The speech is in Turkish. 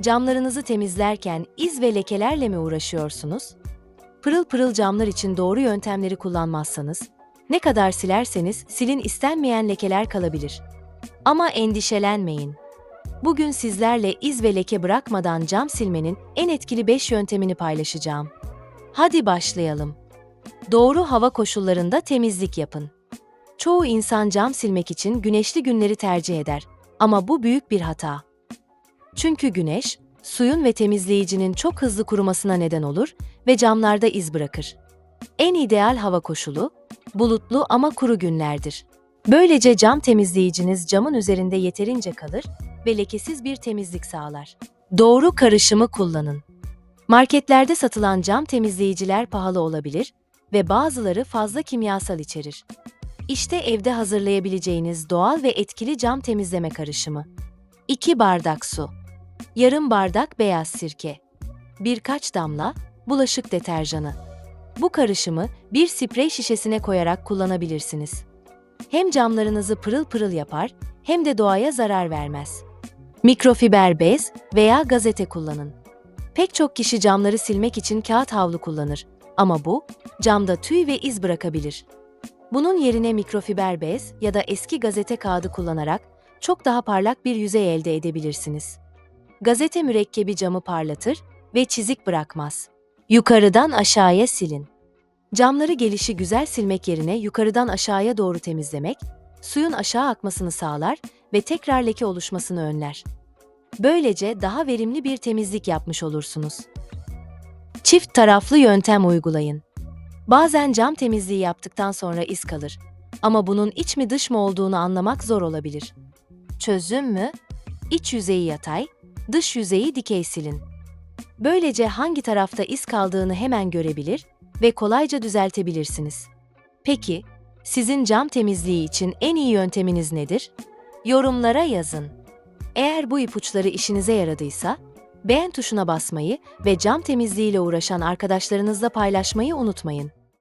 Camlarınızı temizlerken iz ve lekelerle mi uğraşıyorsunuz? Pırıl pırıl camlar için doğru yöntemleri kullanmazsanız, ne kadar silerseniz silin istenmeyen lekeler kalabilir. Ama endişelenmeyin. Bugün sizlerle iz ve leke bırakmadan cam silmenin en etkili 5 yöntemini paylaşacağım. Hadi başlayalım. Doğru hava koşullarında temizlik yapın. Çoğu insan cam silmek için güneşli günleri tercih eder ama bu büyük bir hata. Çünkü güneş, suyun ve temizleyicinin çok hızlı kurumasına neden olur ve camlarda iz bırakır. En ideal hava koşulu, bulutlu ama kuru günlerdir. Böylece cam temizleyiciniz camın üzerinde yeterince kalır ve lekesiz bir temizlik sağlar. Doğru karışımı kullanın. Marketlerde satılan cam temizleyiciler pahalı olabilir ve bazıları fazla kimyasal içerir. İşte evde hazırlayabileceğiniz doğal ve etkili cam temizleme karışımı. 2 bardak su. Yarım bardak beyaz sirke. Birkaç damla bulaşık deterjanı. Bu karışımı bir sprey şişesine koyarak kullanabilirsiniz. Hem camlarınızı pırıl pırıl yapar hem de doğaya zarar vermez. Mikrofiber bez veya gazete kullanın. Pek çok kişi camları silmek için kağıt havlu kullanır ama bu camda tüy ve iz bırakabilir. Bunun yerine mikrofiber bez ya da eski gazete kağıdı kullanarak çok daha parlak bir yüzey elde edebilirsiniz. Gazete mürekkebi camı parlatır ve çizik bırakmaz. Yukarıdan aşağıya silin. Camları gelişi güzel silmek yerine yukarıdan aşağıya doğru temizlemek, suyun aşağı akmasını sağlar ve tekrar leke oluşmasını önler. Böylece daha verimli bir temizlik yapmış olursunuz. Çift taraflı yöntem uygulayın. Bazen cam temizliği yaptıktan sonra iz kalır. Ama bunun iç mi dış mı olduğunu anlamak zor olabilir. Çözüm mü? İç yüzeyi yatay, dış yüzeyi dikey silin. Böylece hangi tarafta iz kaldığını hemen görebilir ve kolayca düzeltebilirsiniz. Peki, sizin cam temizliği için en iyi yönteminiz nedir? Yorumlara yazın. Eğer bu ipuçları işinize yaradıysa, beğen tuşuna basmayı ve cam temizliğiyle uğraşan arkadaşlarınızla paylaşmayı unutmayın.